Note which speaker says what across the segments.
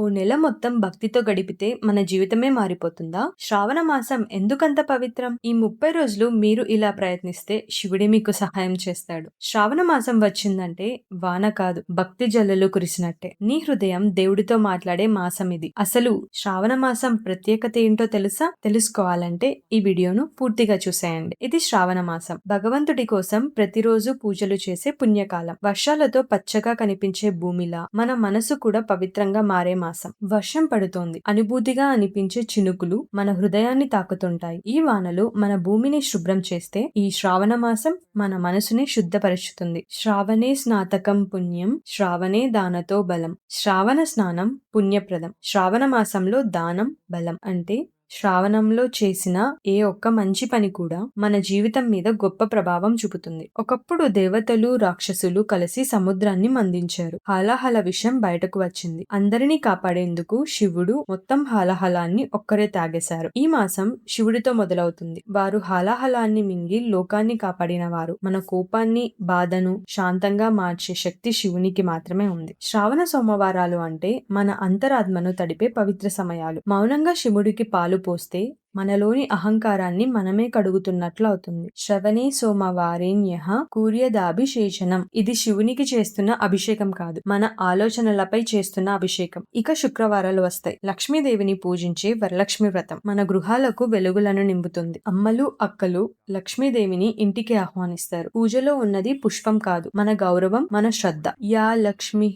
Speaker 1: ఓ నెల మొత్తం భక్తితో గడిపితే మన జీవితమే మారిపోతుందా? శ్రావణ మాసం ఎందుకంత పవిత్రం? ఈ ముప్పై రోజులు మీరు ఇలా ప్రయత్నిస్తే శివుడే మీకు సహాయం చేస్తాడు. శ్రావణ మాసం వచ్చిందంటే వాన కాదు భక్తి జల్లులు కురిసినట్టే. నీ హృదయం దేవుడితో మాట్లాడే మాసం ఇది. అసలు శ్రావణ మాసం ప్రత్యేకత ఏంటో తెలుసా? తెలుసుకోవాలంటే ఈ వీడియోను పూర్తిగా చూసేయండి. ఇది శ్రావణ మాసం. భగవంతుడి కోసం ప్రతిరోజు పూజలు చేసే పుణ్యకాలం. వర్షాలతో పచ్చగా కనిపించే భూమిలా మన మనసు కూడా పవిత్రంగా మారే మాసం. వర్షం పడుతోంది. అనుభూతిగా అనిపించే చినుకులు మన హృదయాన్ని తాకుతుంటాయి. ఈ వానలు మన భూమిని శుభ్రం చేస్తే ఈ శ్రావణ మాసం మన మనసుని శుద్ధపరుచుతుంది. శ్రావణే స్నాతకం పుణ్యం శ్రావణే దానతో బలం. శ్రావణ స్నానం పుణ్యప్రదం. శ్రావణ మాసంలో దానం బలం అంటే శ్రావణంలో చేసిన ఏ ఒక్క మంచి పని కూడా మన జీవితం మీద గొప్ప ప్రభావం చూపుతుంది. ఒకప్పుడు దేవతలు రాక్షసులు కలిసి సముద్రాన్ని మందించారు. హాలాహల విషయం బయటకు వచ్చింది. అందరినీ కాపాడేందుకు శివుడు మొత్తం హాలాహలాన్ని ఒక్కరే తాగేశారు. ఈ మాసం శివుడితో మొదలవుతుంది. వారు హాలాహలాన్ని మింగి లోకాన్ని కాపాడిన వారు. మన కోపాన్ని బాధను శాంతంగా మార్చే శక్తి శివునికి మాత్రమే ఉంది. శ్రావణ సోమవారాలు అంటే మన అంతరాత్మను తడిపే పవిత్ర సమయాలు. మౌనంగా శివుడికి పాలు పోస్తే మనలోని అహంకారాన్ని మనమే కడుగుతున్నట్లు అవుతుంది. శ్రవణే సోమవారేణ్య కూర్యదాభిషేచనం ఇది శివునికి చేస్తున్న అభిషేకం కాదు మన ఆలోచనలపై చేస్తున్న అభిషేకం. ఇక శుక్రవారాలు వస్తాయి. లక్ష్మీదేవిని పూజించే వరలక్ష్మి వ్రతం మన గృహాలకు వెలుగులను నింపుతుంది. అమ్మలు అక్కలు లక్ష్మీదేవిని ఇంటికి ఆహ్వానిస్తారు. పూజలో ఉన్నది పుష్పం కాదు మన గౌరవం మన శ్రద్ధ. యా లక్ష్మి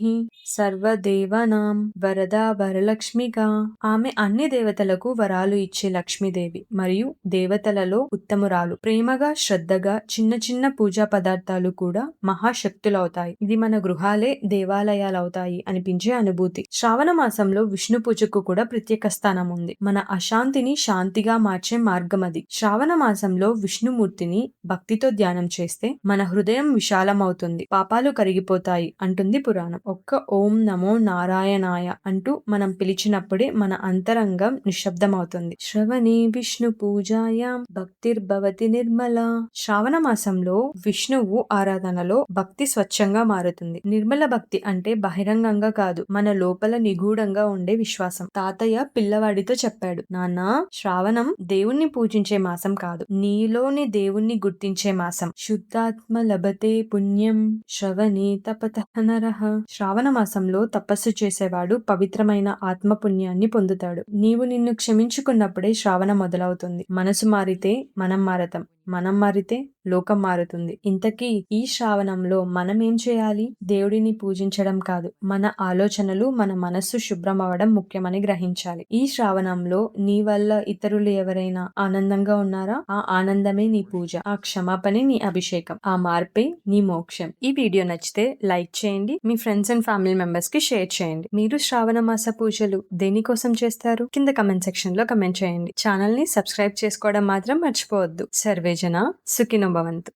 Speaker 1: సర్వదేవనాం వరదా వరలక్ష్మిగా ఆమె అన్ని దేవతలకు వరాలు ఇచ్చే లక్ష్మి లక్ష్మీదేవి మరియు దేవతలలో ఉత్తమురాలు. ప్రేమగా శ్రద్ధగా చిన్న చిన్న పూజా పదార్థాలు కూడా మహాశక్తులవుతాయి. ఇది మన గృహాలే దేవాలయాలవుతాయి అనిపించే అనుభూతి. శ్రావణ మాసంలో విష్ణు పూజకు కూడా ప్రత్యేక స్థానం ఉంది. మన అశాంతిని శాంతిగా మార్చే మార్గం అది. శ్రావణ మాసంలో విష్ణుమూర్తిని భక్తితో ధ్యానం చేస్తే మన హృదయం విశాలమవుతుంది. పాపాలు కరిగిపోతాయి అంటుంది పురాణం. ఒక్క ఓం నమో నారాయణాయ అంటూ మనం పిలిచినప్పుడే మన అంతరంగం నిశ్శబ్దమవుతుంది. శ్రవణి విష్ణు పూజాయాం భక్తిర్భవతి నిర్మల. శ్రావణ మాసంలో విష్ణువు ఆరాధనలో భక్తి స్వచ్ఛంగా మారుతుంది. నిర్మల భక్తి అంటే బహిరంగంగా కాదు మన లోపల నిగూఢంగా ఉండే విశ్వాసం. తాతయ్య పిల్లవాడితో చెప్పాడు నాన్న శ్రావణం దేవుణ్ణి పూజించే మాసం కాదు నీలోని దేవుణ్ణి గుర్తించే మాసం. శుద్ధాత్మ లభతే పుణ్యం శ్రవణి తపత నరహ శ్రావణ మాసంలో తపస్సు చేసేవాడు పవిత్రమైన ఆత్మ పుణ్యాన్ని పొందుతాడు. నీవు నిన్ను క్షమించుకున్నప్పుడే శ్రావణ మొదలవుతుంది. మనసు మారితే మనం మారతాం. మనం మారితే లోకం మారుతుంది. ఇంతకీ ఈ శ్రావణంలో మనం ఏం చేయాలి? దేవుడిని పూజించడం కాదు. మన ఆలోచనలు మన మనస్సు శుభ్రం అవ్వడం ముఖ్యమని గ్రహించాలి. ఈ శ్రావణంలో నీ వల్ల ఇతరులు ఎవరైనా ఆనందంగా ఉన్నారా? ఆ ఆనందమే నీ పూజ ఆ క్షమాపణే నీ అభిషేకం ఆ మార్పే నీ మోక్షం. ఈ వీడియో నచ్చితే లైక్ చేయండి మీ ఫ్రెండ్స్ అండ్ ఫ్యామిలీ మెంబర్స్కి షేర్ చేయండి. మీరు శ్రావణ మాస పూజలు దేనికోసం చేస్తారు? కింద కమెంట్ సెక్షన్లో కమెంట్ చేయండి. ఛానల్ని సబ్స్క్రైబ్ చేసుకోవడం మాత్రం మర్చిపోవద్దు. సర్వే ಯೋಜನಾ ಸುಖಿನೋ ಭವಂತು